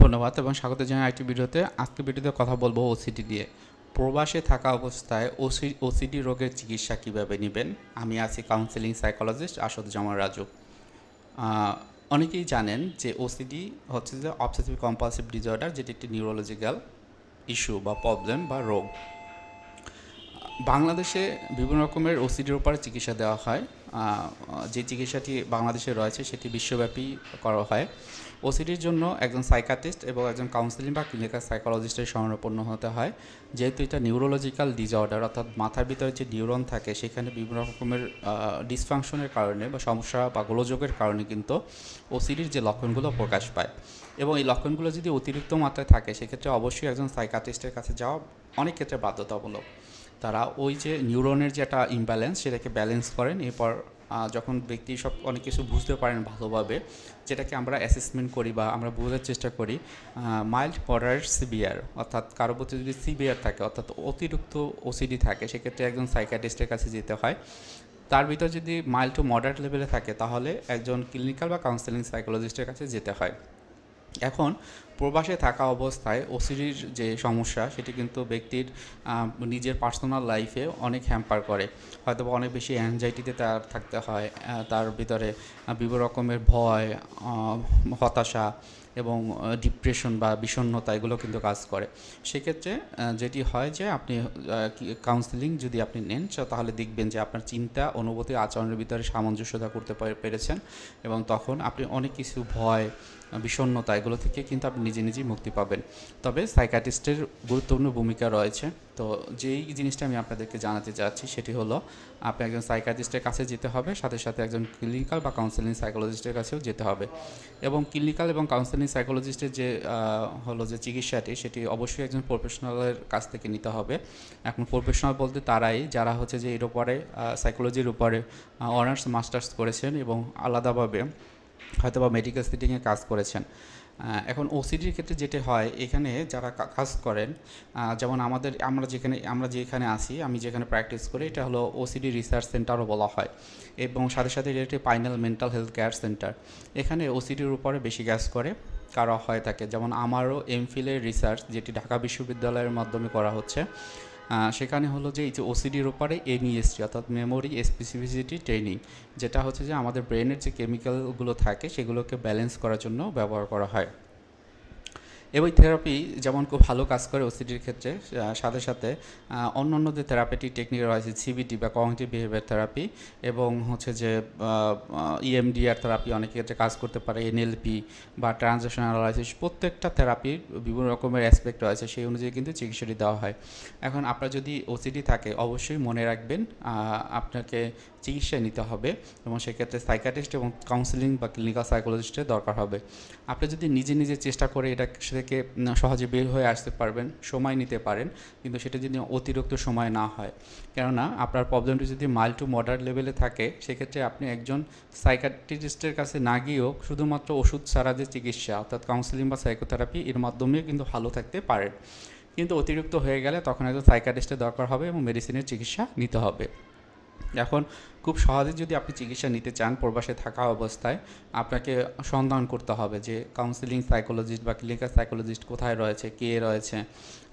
ধন্যবাদ এবং স্বাগত জানাই আরেকটি ভিডিওতে। আজকে ভিডিওতে কথা বলব ওসিডি নিয়ে। প্রবাসে থাকা অবস্থায় ওসি ওসিডি রোগের চিকিৎসা কীভাবে নেবেন? আমি আছি কাউন্সিলিং সাইকোলজিস্ট আসাদুজ্জামান রাজু। অনেকেই জানেন যে ওসিডি হচ্ছে যে অবসেসিভ কম্পালসিভ ডিজর্ডার যেটি একটি নিউরোলজিক্যাল ইস্যু বা প্রবলেম বা রোগ। বাংলাদেশে বিভিন্ন রকমের ওসিডির উপরে চিকিৎসা দেওয়া হয়। যে চিকিৎসাটি বাংলাদেশে রয়েছে, সেটি বিশ্বব্যাপী করা হয়। ওসিডির জন্য একজন সাইকাটিস্ট এবং একজন কাউন্সিলিং বা ক্লিনিক্যাল সাইকোলজিস্টের শরণাপন্ন হতে হয়। যেহেতু এটা নিউরোলজিক্যাল ডিসঅর্ডার অর্থাৎ মাথার ভিতরে যে নিউরন থাকে, সেখানে বিভিন্ন রকমের ডিসফাংশনের কারণে বা সমস্যা বা গোলযোগের কারণে কিন্তু ওসিডির যে লক্ষণগুলো প্রকাশ পায়। এবং এই লক্ষণগুলো যদি অতিরিক্ত মাত্রায় থাকে, সেক্ষেত্রে অবশ্যই একজন সাইকাটিস্টের কাছে যাওয়া অনেক ক্ষেত্রে বাধ্যতামূলক। তারা ওই যে নিউরনের যে একটা ইমব্যালেন্স সেটাকে ব্যালেন্স করেন, এরপর যখন ব্যক্তি সব অনেক কিছু বুঝতে পারেন ভালোভাবে, যেটাকে আমরা অ্যাসেসমেন্ট করি বা আমরা বোঝার চেষ্টা করি মাইল্ড মডারেট সিভিয়ার অর্থাৎ কারও প্রতি যদি সিভিয়ার থাকে, অর্থাৎ অতিরিক্ত ওসিডি থাকে, সেক্ষেত্রে একজন সাইকাটিস্টের কাছে যেতে হয়। তার ভিতর যদি মাইল্ড টু মডারেট লেভেলে থাকে, তাহলে একজন ক্লিনিক্যাল বা কাউন্সেলিং সাইকোলজিস্টের কাছে যেতে হয়। এখন প্রবাসে থাকা অবস্থায় ওসিডির যে সমস্যা, সেটি কিন্তু ব্যক্তির নিজের পার্সোনাল লাইফে অনেক হ্যাম্পার করে। হয়তো অনেক বেশি অ্যাংজাইটিতে তার থাকতে হয় তার ভিতরে বিভিন্ন রকমের ভয় হতাশা এবং ডিপ্রেশন বা বিষণ্ণতা এগুলো কিন্তু কাজ করে। সেক্ষেত্রে যেটি হয় যে আপনি কাউন্সিলিং যদি আপনি নেন তাহলে দেখবেন যে আপনার চিন্তা, অনুভূতি, আচরণের ভিতরে সামঞ্জস্যতা করতে পেরেছেন এবং তখন আপনি অনেক কিছু ভয় বিষণ্ণতা, এগুলো থেকে কিন্তু আপনি নিজে নিজেই মুক্তি পাবেন। তবে সাইকাটিস্টের গুরুত্বপূর্ণ ভূমিকা রয়েছে। তো যেই জিনিসটা আমি আপনাদেরকে জানাতে চাচ্ছি, সেটি হলো, আপনি একজন সাইকাটিস্টের কাছে যেতে হবে, সাথে সাথে একজন ক্লিনিক্যাল বা কাউন্সেলিং সাইকোলজিস্টের কাছেও যেতে হবে। এবং ক্লিনিক্যাল এবং কাউন্সেলিং সাইকোলজিস্টের যে হলো যে চিকিৎসাটি, সেটি অবশ্যই একজন প্রফেশনালের কাছ থেকে নিতে হবে। এখন প্রফেশনাল বলতে তারাই, যারা হচ্ছে যে এর উপরে সাইকোলজির উপরে অনার্স, মাস্টার্স করেছেন এবং আলাদাভাবে হয়তো বা মেডিকেল সিটিংয়ে কাজ করেছেন। এখন ওসিডির ক্ষেত্রে যেটা হয়, এখানে যারা কাজ করেন যেমন আমাদের, আমরা যেখানে আমরা যেখানে আসি আমি যেখানে প্র্যাকটিস করি, এটা হলো ওসিডি রিসার্চ সেন্টারও বলা হয়। এবং সাথে সাথে এটা একটি পাইনাল মেন্টাল হেলথ কেয়ার সেন্টার এখানে ওসিডির উপরে বেশি কাজ করে, কারও হয়ে থাকে যেমন আমারও এমফিলের রিসার্চ যেটি ঢাকা বিশ্ববিদ্যালয়ের মাধ্যমে করা হচ্ছে সেখানে হলো যে এই যে ওসিডির ওপারে এমইএসটি অর্থাৎ মেমোরি স্পেসিফিসিটি ট্রেনিং যেটা হচ্ছে যে আমাদের ব্রেনের যে কেমিক্যালগুলো থাকে সেগুলোকে ব্যালেন্স করার জন্য ব্যবহার করা হয়। এবং থেরাপি যেমন খুব ভালো কাজ করে ওসিডির ক্ষেত্রে সাথে সাথে অন্যান্য যে থেরাপিটিক টেকনিক রয়েছে সিবিটি বা কগনিটিভ বিহেভিয়ার থেরাপি এবং হচ্ছে যে ইএমডিআর থেরাপি অনেক ক্ষেত্রে কাজ করতে পারে এনএলপি বা ট্রানজেকশন অ্যানালাইসিস প্রত্যেকটা থেরাপির বিভিন্ন রকমের অ্যাসপেক্ট রয়েছে, সেই অনুযায়ী কিন্তু চিকিৎসাটি দেওয়া হয়। এখন আপনার যদি ওসিডি থাকে, অবশ্যই মনে রাখবেন আপনাকে চিকিৎসা নিতে হবে এবং সেক্ষেত্রে সাইকাটিস্ট এবং কাউন্সিলিং বা ক্লিনিক্যাল সাইকোলজিস্টের দরকার হবে। আপনি যদি নিজে নিজে চেষ্টা করে এটা থেকে সহজে বের হয়ে আসতে পারবেন, সময় নিতে পারেন, কিন্তু সেটা যদি অতিরিক্ত সময় না হয়। কেননা, আপনার প্রবলেমটি যদি মাইল্ড টু মডারেট লেভেলে থাকে, সেক্ষেত্রে আপনি একজন সাইকাট্রিস্টের কাছে না গিয়েও শুধুমাত্র ওষুধ ছাড়া যে চিকিৎসা, অর্থাৎ কাউন্সিলিং বা সাইকোথেরাপি এর মাধ্যমেও কিন্তু ভালো থাকতে পারেন। কিন্তু অতিরিক্ত হয়ে গেলে তখন একজন সাইকাটিস্টের দরকার হবে এবং মেডিসিনের চিকিৎসা নিতে হবে। এখন খুব সহজে যদি আপনি চিকিৎসা নিতে চান, প্রবাসে থাকা অবস্থায়, আপনাকে সন্ধান করতে হবে যে কাউন্সিলিং সাইকোলজিস্ট বা ক্লিনিক্যাল সাইকোলজিস্ট কোথায় রয়েছে, কে রয়েছে।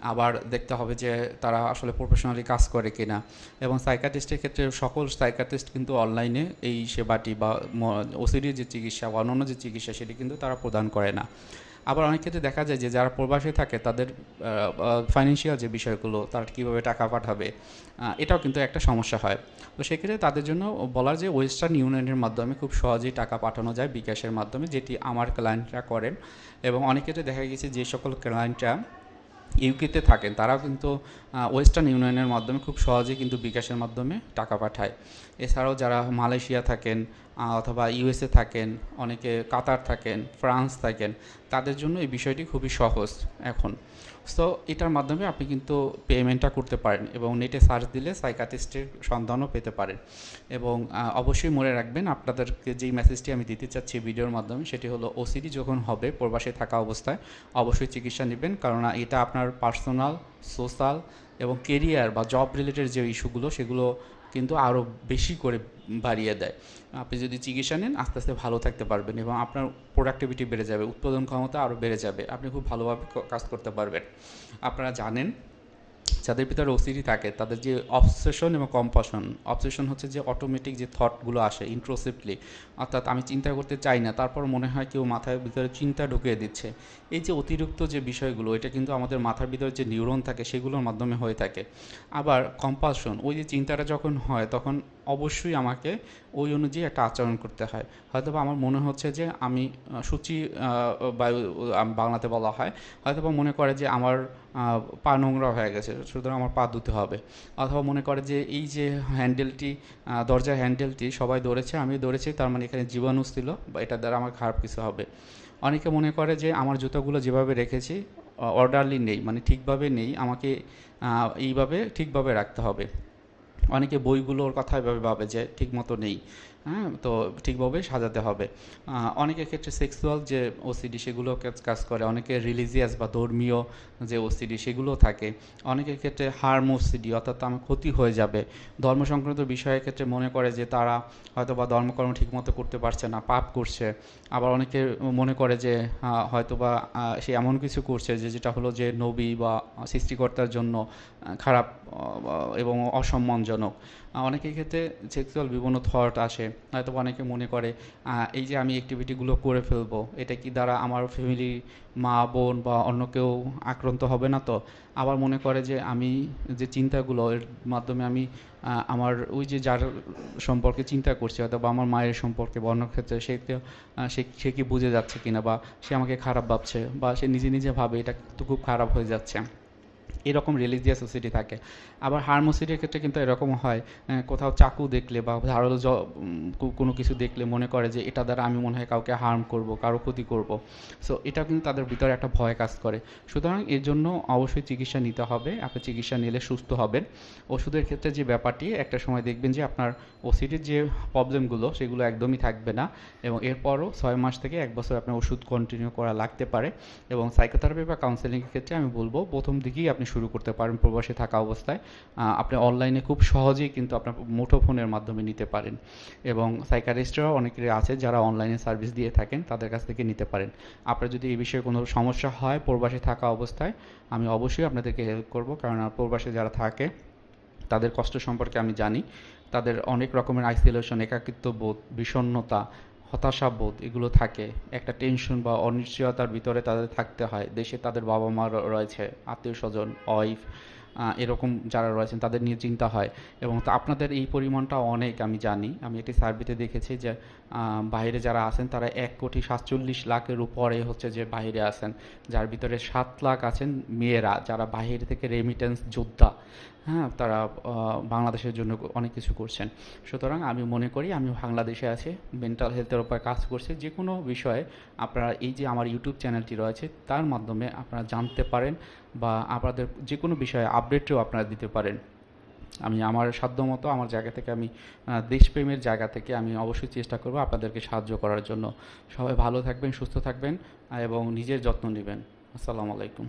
আবার দেখতে হবে যে তারা আসলে প্রফেশনালি কাজ করে কিনা। এবং সাইকাটিস্টের ক্ষেত্রে সকল সাইকাটিস্ট কিন্তু অনলাইনে এই সেবাটি বা ওসিডির যে চিকিৎসা বা অন্যান্য যে চিকিৎসা, সেটি কিন্তু তারা প্রদান করে না। আবার অনেক ক্ষেত্রে দেখা যায় যে যারা প্রবাসে থাকে, তাদের ফাইন্যান্সিয়াল যে বিষয়গুলো, তারা কীভাবে টাকা পাঠাবে এটাও কিন্তু একটা সমস্যা হয়। তো সেক্ষেত্রে তাদের জন্য বলার যে ওয়েস্টার্ন ইউনিয়নের মাধ্যমে খুব সহজেই টাকা পাঠানো যায় বিকাশের মাধ্যমে, যেটি আমার ক্লায়েন্টরা করেন। এবং অনেক ক্ষেত্রে দেখা গেছে যে সকল ক্লায়েন্টরা ইউকেতে থাকেন, তারাও কিন্তু ওয়েস্টার্ন ইউনিয়নের মাধ্যমে খুব সহজে কিন্তু বিকাশের মাধ্যমে টাকা পাঠায়। এছাড়াও যারা মালয়েশিয়া থাকেন অথবা ইউএসএ থাকেন, অনেকে কাতার থাকেন, ফ্রান্স থাকেন, তাদের জন্য এই বিষয়টি খুবই সহজ এখন। সো এটার মাধ্যমে আপনি কিন্তু পেমেন্টটা করতে পারেন এবং নেটে সার্চ দিলে সাইকাটিস্টের সন্ধানও পেতে পারেন। এবং অবশ্যই মনে রাখবেন আপনাদেরকে যেই মেসেজটি আমি দিতে চাচ্ছি ভিডিওর মাধ্যমে সেটি হলো ওসিডি যখন হবে, প্রবাসে থাকা অবস্থায় অবশ্যই চিকিৎসা নেবেন। কারণ এটা আপনার পার্সোনাল সোশ্যাল এবং কেরিয়ার বা জব রিলেটেড যে ইস্যুগুলো সেগুলো কিন্তু আরও বেশি করে বাড়িয়ে দেয়। আপনি যদি চিকিৎসা নেন, আস্তে আস্তে ভালো থাকতে পারবেন এবং আপনার প্রোডাক্টিভিটি বেড়ে যাবে, উৎপাদন ক্ষমতা আরও বেড়ে যাবে। আপনি খুব ভালোভাবে কাজ করতে পারবেন। আপনারা জানেন যাদের ভিতরে ওসিডি থাকে, তাদের যে অবসেশন এবং কম্পাশন অবসেশন হচ্ছে যে অটোমেটিক যে থটগুলো আসে ইন্ট্রোসিভলি অর্থাৎ আমি চিন্তা করতে চাই না, তারপর মনে হয় কেউ মাথার ভিতরে চিন্তা ঢুকিয়ে দিচ্ছে। এই যে অতিরিক্ত যে বিষয়গুলো, এটা কিন্তু আমাদের মাথার ভিতরে যে নিউরন থাকে, সেগুলোর মাধ্যমে হয়ে থাকে। আবার কম্পালশন ওই যে চিন্তাটা যখন হয়, তখন অবশ্যই আমাকে ওই অনুযায়ী একটা আচরণ করতে হয়। হয়তো আমার মনে হচ্ছে যে আমি সূচি বায়ু বাংলাতে বলা হয় হয়তো মনে করে যে আমার পা নোংরা হয়ে গেছে, সুতরাং আমার পা ধুতে হবে। অথবা মনে করে যে এই যে হ্যান্ডেলটি দরজার হ্যান্ডেলটি সবাই ধরেছে, আমি ধরেছি, তার মানে এখানে জীবাণু ছিল, বা এটার দ্বারা আমার খারাপ কিছু হবে। অনেকে মনে করে যে আমার জুতোগুলো যেভাবে রেখেছি অর্ডারলি নেই মানে ঠিকভাবে নেই, আমাকে এইভাবে ঠিকভাবে রাখতে হবে। অনেকে বইগুলোর কথা এভাবে ভাবে যে ঠিকমতো নেই। হ্যাঁ তো ঠিকভাবে সাজাতে হবে। অনেকের ক্ষেত্রে সেক্সুয়াল যে ওসিডি সেগুলো কাজ- করে, অনেকে রিলিজিয়াস বা ধর্মীয় যে ওসিডি সেগুলো থাকে। অনেকের ক্ষেত্রে হার্ম ওসিডি অর্থাৎ আমার ক্ষতি হয়ে যাবে। ধর্ম সংক্রান্ত বিষয়ের ক্ষেত্রে মনে করে যে তারা হয়তো বা ধর্মকর্ম ঠিকমতো করতে পারছে না, পাপ করছে। আবার অনেকে মনে করে যে হয়তো বা সে এমন কিছু করছে যে যেটা হলো যে নবী বা সৃষ্টিকর্তার জন্য খারাপ এবং অসম্মানজনক। অনেকের ক্ষেত্রে সেক্সুয়াল বিভিন্ন থট আসে হয়তো অনেকে মনে করে এই যে আমি অ্যাক্টিভিটিগুলো করে ফেলব, এটা কি দ্বারা আমার ফ্যামিলি মা, বোন বা অন্য কেউ আক্রান্ত হবে না তো? আবার মনে করে যে আমি যে চিন্তাগুলো, এর মাধ্যমে আমি আমার ওই যে যার সম্পর্কে চিন্তা করছি হয়তো বা আমার মায়ের সম্পর্কে বা অন্য ক্ষেত্রে সে সে সে কি বুঝে যাচ্ছে কিনা বা সে আমাকে খারাপ ভাবছে বা সে নিজে নিজে ভাবে এটা তো খুব খারাপ হয়ে যাচ্ছে। এরকম রিলিজিয়াস সোসাইটি থাকে। আবার হার্মোসিটির ক্ষেত্রে কিন্তু এরকম হয় কোথাও চাকু দেখলে বা ধারালো কোনো কিছু দেখলে মনে করে যে এটা দ্বারা আমি মনে হয় কাউকে হার্ম করব, কারও ক্ষতি করব। সো এটা কিন্তু তাদের ভিতরে একটা ভয় কাজ করে। সুতরাং এর জন্য অবশ্যই চিকিৎসা নিতে হবে, আপনি চিকিৎসা নিলে সুস্থ হবেন। ওষুধের ক্ষেত্রে যে ব্যাপারটি, একটা সময় দেখবেন যে আপনার ওসিডির যে প্রবলেমগুলো সেগুলো একদমই থাকবে না। এবং এরপরও ছয় মাস থেকে এক বছর আপনার ওষুধ কন্টিনিউ করা লাগতে পারে। এবং সাইকোথেরাপি বা কাউন্সেলিংয়ের ক্ষেত্রে আমি বলব, প্রথম দিকেই আপনি শুরু করতে পারেন, প্রবাসে থাকা অবস্থায়। আপনি অনলাইনে খুব সহজেই কিন্তু আপনার মুঠোফোনের মাধ্যমে নিতে পারেন। এবং সাইকারিস্টরাও অনেকেরই আছে যারা অনলাইনে সার্ভিস দিয়ে থাকেন, তাদের কাছ থেকে নিতে পারেন। আপনার যদি এই বিষয়ে কোনো সমস্যা হয় প্রবাসে থাকা অবস্থায়, আমি অবশ্যই আপনাদেরকে হেল্প করব। কারণ প্রবাসে যারা থাকে, তাদের কষ্ট সম্পর্কে আমি জানি। তাদের অনেক রকমের আইসোলেশন একাকিত্ব বোধ, বিষণ্ণতা হতাশা বোধ এগুলো থাকে। একটা টেনশন বা অনিশ্চয়তার ভিতরে তাদের থাকতে হয়। দেশে তাদের বাবা মা রয়েছে আত্মীয় স্বজন ওয়াইফ এরকম যারা রয়েছেন তাদের নিয়ে চিন্তা হয়। এবং আপনাদের এই পরিমাণটা অনেক, আমি জানি। আমি একটি সার্ভেতে দেখেছি যে বাইরে যারা আছেন, তারা এক কোটি সাতচল্লিশ লাখের উপরে হচ্ছে যে বাইরে আছেন। যার ভিতরে সাত লাখ আছেন মেয়েরা, যারা বাইরে থেকে রেমিটেন্স যোদ্ধা। হ্যাঁ তারা বাংলাদেশের জন্য অনেক কিছু করছেন। সুতরাং আমি মনে করি আমি বাংলাদেশে আছি মেন্টাল হেলথের উপর কাজ করছি। যে কোনো বিষয়ে আপনারা এই যে আমার ইউটিউব চ্যানেলটি রয়েছে, তার মাধ্যমে আপনারা জানতে পারেন বা আপনাদের যে কোনো বিষয়ে আপডেটও আপনারা দিতে পারেন। আমি আমার সাধ্য মতো আমার জায়গা থেকে আমি দেশপ্রেমের জায়গা থেকে আমি অবশ্যই চেষ্টা করব আপনাদেরকে সাহায্য করার জন্য। সবাই ভালো থাকবেন, সুস্থ থাকবেন এবং নিজের যত্ন নেবেন। আসসালামু আলাইকুম।